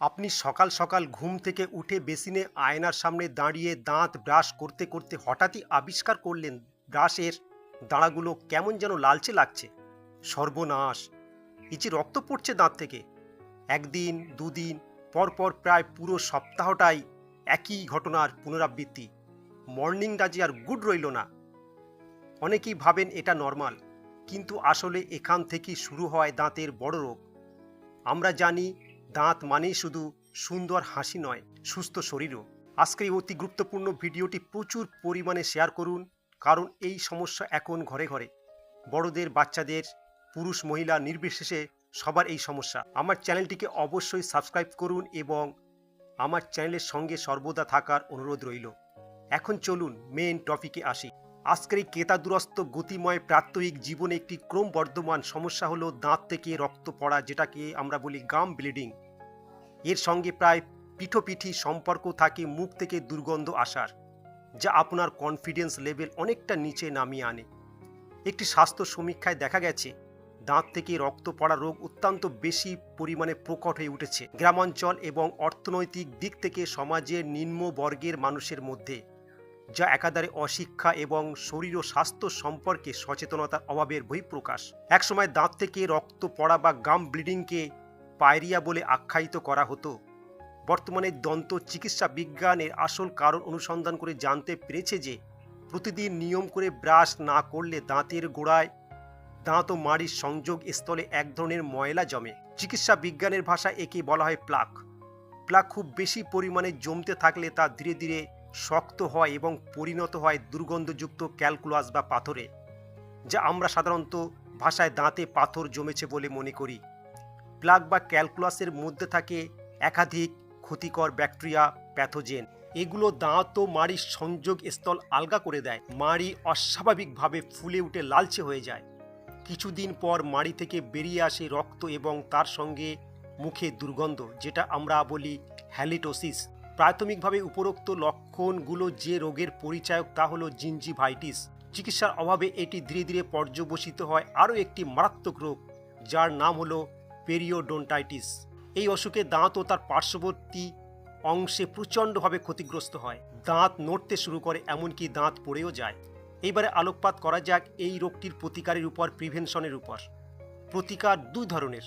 আপনি সকাল সকাল ঘুম থেকে উঠে বেসিনে আয়নার সামনে দাঁড়িয়ে দাঁত ব্রাশ করতে করতে হঠাৎই আবিষ্কার করলেন ব্রাশের দাঁড়াগুলো কেমন যেন লালচে লাগছে। সর্বনাশ! যে রক্ত পড়ছে দাঁত থেকে। একদিন, দুদিন, পরপর প্রায় পুরো সপ্তাহটাই একই ঘটনার পুনরাবৃত্তি। মর্নিং যে আর গুড রইল না। অনেকেই ভাবেন এটা নর্মাল, কিন্তু আসলে এখান থেকেই শুরু হয় দাঁতের বড় রোগ। আমরা জানি দাঁত মানেই শুধু সুন্দর হাসি নয়, সুস্থ শরীরও। আজকে এই অতি গুরুত্বপূর্ণ ভিডিওটি প্রচুর পরিমাণে শেয়ার করুন, কারণ এই সমস্যা এখন ঘরে ঘরে। বড়দের, বাচ্চাদের, পুরুষ, মহিলা নির্বিশেষে সবার এই সমস্যা। আমার চ্যানেলটিকে অবশ্যই সাবস্ক্রাইব করুন এবং আমার চ্যানেলের সঙ্গে সর্বদা থাকার অনুরোধ রইল। এখন চলুন মেন টপিকে আসি। আজকের এই কেতাদুরস্ত গতিময় প্রাত্যহিক জীবনে একটি ক্রমবর্ধমান সমস্যা হলো দাঁত থেকে রক্ত পড়া, যেটাকে আমরা বলি গাম ব্লিডিং। এর সঙ্গে প্রায় পিঠোপিঠি সম্পর্ক থাকে মুখ থেকে দুর্গন্ধ আসার, যা আপনার কনফিডেন্স লেভেল অনেকটা নিচে নামিয়ে আনে। একটি স্বাস্থ্য সমীক্ষায় দেখা গেছে, দাঁত থেকে রক্ত পড়া রোগ অত্যন্ত বেশি পরিমাণে প্রকট হয়ে উঠেছে। গ্রামাঞ্চল এবং অর্থনৈতিক দিক থেকে সমাজের নিম্নবর্গের মানুষের মধ্যে। যা একাধারে অশিক্ষা এবং শরীর ও স্বাস্থ্য সম্পর্কে সচেতনতার অভাবের বহিঃপ্রকাশ। একসময় দাঁত থেকে রক্ত পড়া বা গাম ব্লিডিংকে পায়রিয়া বলে আখ্যায়িত করা হতো। বর্তমানে দন্ত চিকিৎসা বিজ্ঞানের আসল কারণ অনুসন্ধান করে জানতে পেরেছে যে, প্রতিদিন নিয়ম করে ব্রাশ না করলে দাঁতের গোড়ায় দাঁত ও মাড়ির সংযোগ স্থলে এক ধরনের ময়লা জমে। চিকিৎসা বিজ্ঞানের ভাষায় একে বলা হয় প্লাক। প্লাক খুব বেশি পরিমাণে জমতে থাকলে তা ধীরে ধীরে শক্ত হয় এবং পরিণত হয় দুর্গন্ধযুক্ত ক্যালকুলাস বা পাথরে, যা আমরা সাধারণত ভাষায় দাঁতে পাথর জমেছে বলে মনে করি। প্লাগ বা ক্যালকুলাসের মধ্যে থাকে একাধিক ক্ষতিকর ব্যাকটেরিয়া, প্যাথোজেন। এগুলো দাঁত ও মাড়ির সংযোগ স্থল আলগা করে দেয়। মাড়ি অস্বাভাবিকভাবে ফুলে উঠে লালচে হয়ে যায়। কিছুদিন পর মাড়ি থেকে বেরিয়ে আসে রক্ত এবং তার সঙ্গে মুখে দুর্গন্ধ, যেটা আমরা বলি হ্যালিটোসিস। প্রাথমিকভাবে উপরোক্ত লক্ষণগুলো যে রোগের পরিচায়ক তা হলো জিঞ্জিভাইটিস চিকিৎসার অভাবে এটি ধীরে ধীরে পর্যবসিত হয় আরও একটি মারাত্মক রোগ, যার নাম হলো পেরিওডোন্টাইটিস এই অসুখে দাঁত ও তার পার্শ্ববর্তী অংশে প্রচণ্ডভাবে ক্ষতিগ্রস্ত হয়। দাঁত নড়তে শুরু করে, এমনকি দাঁত পড়েও যায়। এইবারে আলোকপাত করা যাক এই রোগটির প্রতিকারের উপর প্রিভেনশনের উপর। প্রতিকার দুই ধরনের।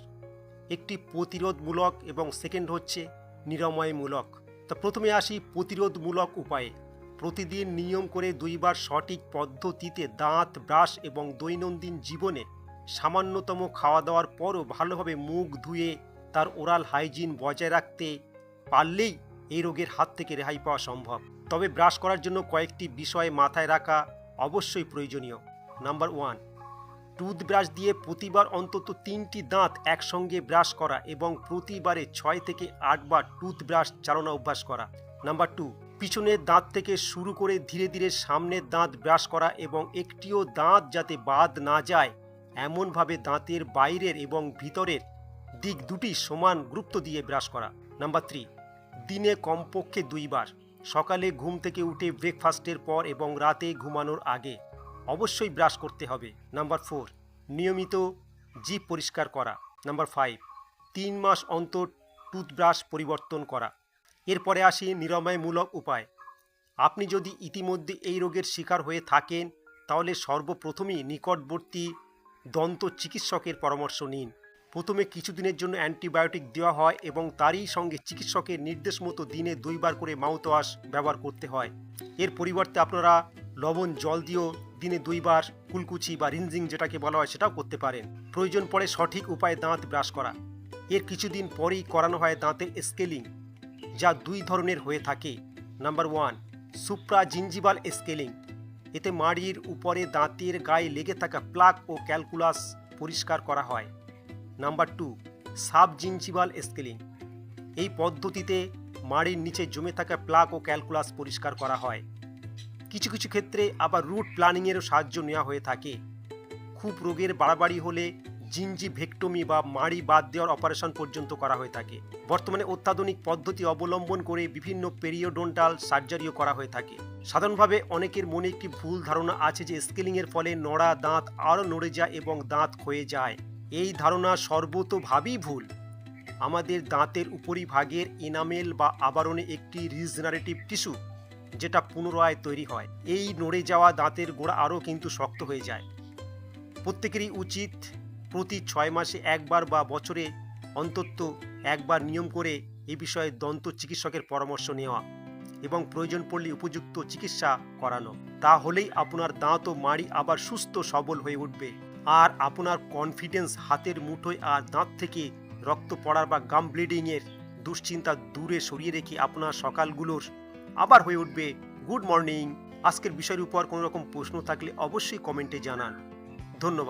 একটি প্রতিরোধমূলক এবং সেকেন্ড হচ্ছে নিরাময়মূলক। তা প্রথমে আসি প্রতিরোধমূলক উপায়ে। প্রতিদিন নিয়ম করে দুইবার সঠিক পদ্ধতিতে দাঁত, ব্রাশ এবং দৈনন্দিন জীবনে সামান্যতম খাওয়া দাওয়ার পরও ভালোভাবে মুখ ধুয়ে, তার ওরাল হাইজিন বজায় রাখতে পারলেই এই রোগের হাত থেকে রেহাই পাওয়া সম্ভব। তবে ব্রাশ করার জন্য কয়েকটি বিষয় মাথায় রাখা অবশ্যই প্রয়োজনীয়। নাম্বার ওয়ান টুথব্রাশ দিয়ে প্রতিবার অন্তত তিনটি দাঁত একসঙ্গে ব্রাশ করা এবং প্রতিবারে ছয় থেকে আটবার টুথব্রাশ চালনা অভ্যাস করা। নাম্বার টু, পিছনের দাঁত থেকে শুরু করে ধীরে ধীরে সামনের দাঁত ব্রাশ করা এবং একটিও দাঁত যাতে বাদ না যায়, এমনভাবে দাঁতের বাইরের এবং ভিতরের দিক দুটি সমান গুরুত্ব দিয়ে ব্রাশ করা। নাম্বার থ্রি, দিনে কমপক্ষে দুইবার, সকালে ঘুম থেকে উঠে ব্রেকফাস্টের পর এবং রাতে ঘুমানোর আগে। অবশ্যই ব্রাশ করতে হবে। নাম্বার ফোর নিয়মিত জিভ পরিষ্কার করা। নাম্বার ফাইভ তিন মাস অন্তর টুথব্রাশ পরিবর্তন করা। এরপরে আসি নিরাময়মূলক উপায়। আপনি যদি ইতিমধ্যে এই রোগের শিকার হয়ে থাকেন, তাহলে সর্বপ্রথমেই নিকটবর্তী দন্ত চিকিৎসকের পরামর্শ নিন। প্রথমে কিছুদিনের জন্য অ্যান্টিবায়োটিক দেওয়া হয় এবং তারই সঙ্গে চিকিৎসকের নির্দেশ মতো দিনে দুইবার করে মাউথওয়াশ ব্যবহার করতে হয়। এর পরিবর্তে আপনারা লবণ, জল দিয়েও দিনে দুইবার কুলকুচি বা রিনজিং যেটাকে বলা হয় সেটাও করতে পারেন। প্রয়োজন পড়ে সঠিক উপায়ে দাঁত ব্রাশ করা। এর কিছুদিন পরেই করানো হয় দাঁতের স্কেলিং, যা দুই ধরনের হয়ে থাকে। Number one supra gingival scaling. এতে মাড়ির উপরে দাঁতের গায়ে লেগে থাকা প্লাক ও ক্যালকুলাস পরিষ্কার করা হয়। Number two sub gingival scaling. এই পদ্ধতিতে মাড়ির নিচে জমে থাকা প্লাক ও ক্যালকুলাস পরিষ্কার করা হয়। কিছু কিছু ক্ষেত্রে আবার রুট প্ল্যানিংয়েরও সাহায্য নেওয়া হয়ে থাকে। খুব রোগের বাড়াবাড়ি হলে জিঞ্জি ভেক্টমি বা মাড়ি বাদ দেওয়ার অপারেশন পর্যন্ত করা হয়ে থাকে। বর্তমানে অত্যাধুনিক পদ্ধতি অবলম্বন করে বিভিন্ন পেরিওডোন্টাল সার্জারিও করা হয়ে থাকে। সাধারণভাবে অনেকের মনে একটি ভুল ধারণা আছে যে স্কেলিংয়ের ফলে নড়া দাঁত আরও নড়ে যায় এবং দাঁত ক্ষয়ে যায়। এই ধারণা সর্বতোভাবেই ভুল। আমাদের দাঁতের উপরিভাগের এনামেল বা আবরণে একটি রিজনারেটিভ টিস্যু যেটা পুনরায় তৈরি হয়। এই নড়ে যাওয়া দাঁতের গোড়া আরও কিন্তু শক্ত হয়ে যায়। প্রত্যেকেরই উচিত প্রতি ছয় মাসে একবার বা বছরে অন্তত একবার নিয়ম করে এ বিষয়ে দন্ত চিকিৎসকের পরামর্শ নেওয়া এবং প্রয়োজন পড়লে উপযুক্ত চিকিৎসা করানো। তাহলেই আপনার দাঁত ও মাড়ি আবার সুস্থ, সবল হয়ে উঠবে। আর আপনার কনফিডেন্স হাতের মুঠোয় আর দাঁত থেকে রক্ত পড়ার বা গাম ব্লিডিংয়ের দুশ্চিন্তা দূরে সরিয়ে রেখে আপনার সকালগুলোর আবার হয়ে উঠবে গুড মর্নিং। আজকের বিষয়ের উপর কোনো রকম প্রশ্ন থাকলে অবশ্যই কমেন্টে জানান। ধন্যবাদ।